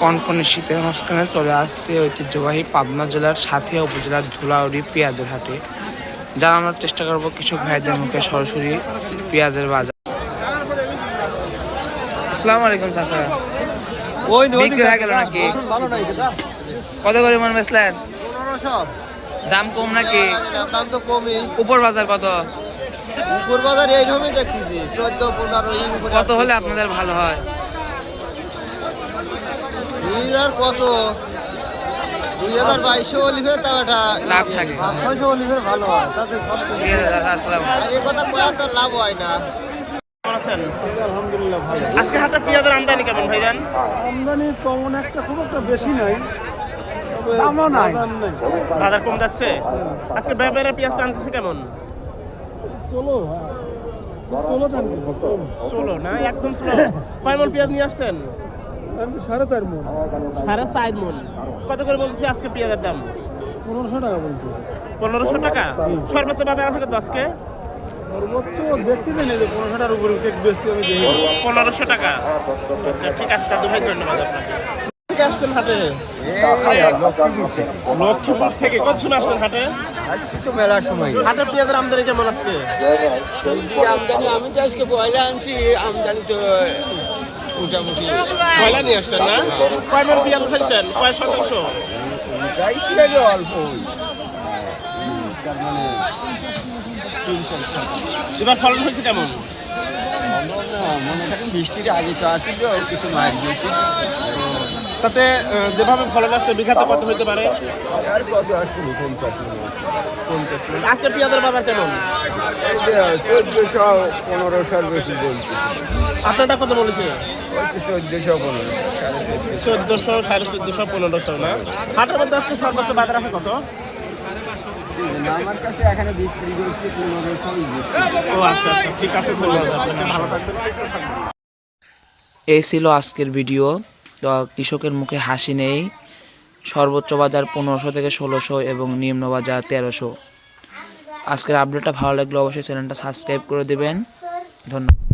কনকনে শীতের মাঝখানে চলে আসছে ঐতিহ্যবাহী পাবনা জেলার সাথে উপজেলার ধুলাউড়ি পেঁয়াজের হাটে। জানানোর চেষ্টা করব কৃষক ভাইদের মুখে সরাসরি পেঁয়াজের বাজার। আসসালামু আলাইকুম চাচা। ওই বিক্রি হয়ে গেল নাকি? কত করে মন পনেরোশো। দাম কম নাকি? দাম তো কমই। উপর বাজার কত? উপর বাজার এই সময় দেখতেছি চোদ্দ পনেরো কত হলে আপনাদের ভালো হয়? দুই হাজার কত? দুই হাজার বাইশশো অলিভে তাও এটা লাভ থাকে। ছয়শো অলিভের ভালো হয় তাতে এই কথা কয়া তো লাভ হয় না। আলহামদুলিল্লাহ ভালো। আজকে হাটে পেঁয়াজের আমদানি কেমন ভাইজান? আমদানি তেমন একটা খুব একটা বেশি নাই বাজার কম যাচ্ছে? আজকে ব্যাপারে পেঁয়াজ আনতেছে কেমন? চলো চলো না একদম স্লো কয় মন পেঁয়াজ নিয়ে আসছেন? সাড়ে চার মন। সাড়ে চার মন। কত করে বলতেছি আজকে পেঁয়াজের দাম? পনেরোশো টাকা বলছি। পনেরোশো টাকা? সর্বোচ্চ বাজার আছে দশকে পনেরোশো টাকা। আচ্ছা ঠিক আছে দাদু ভাই ধন্যবাদ আপনাকে। থেকে আসছেন হাটে? লক্ষ্মীপুর থেকে। কত সময় আসছেন হাটে? আসছি তো মেলার সময়। হাটে পেঁয়াজের আমদানি কেমন আজকে? আমদানি আমি তো আজকে পয়লা আনছি আমদানি তো মোটামুটি। কয়লা নিয়ে আসছেন না? কয় মন পেঁয়াজ খাইছেন কয় শতাংশ? অল্প এবার ফলন হয়েছে কেমন? মনে বৃষ্টির আগে তো আসিল কিছু মার দিয়েছি তাতে যেভাবে আসছে, বিঘাতে কত হইতে পারে? পঞ্চাশ আজকে পেঁয়াজের বাজার কেমন? আপনারটা কত বলেছে? চোদ্দশো, সাড়ে চোদ্দশো, পনেরোশো, না? হাটের মধ্যে আজকে সর্বোচ্চ বাজার আছে কত? ও আচ্ছা আচ্ছা ঠিক আছে এই ছিল আজকের ভিডিও। তো কৃষকের মুখে হাসি নেই। সর্বোচ্চ বাজার পনেরোশো থেকে ষোলোশো এবং নিম্ন বাজার তেরোশো। আজকের আপডেটটা ভালো লাগলে অবশ্যই চ্যানেলটা সাবস্ক্রাইব করে দেবেন। ধন্যবাদ।